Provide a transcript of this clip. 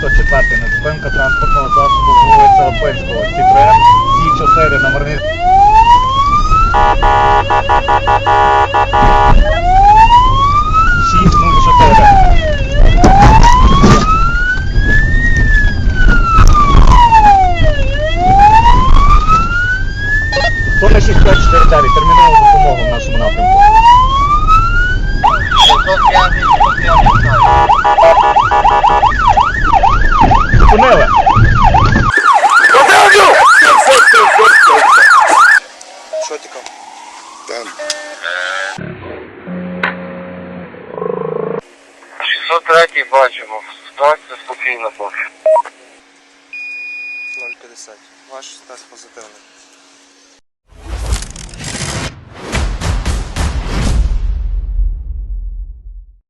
104 незупинка транспортного засобу вулиця Лапинського. Citroen Сі4 номерний. Соня 6549, термінова допомога в нашому напрямку. 603 бачимо. Ситуація спокійна поки. 0,50. Ваш тест позитивний.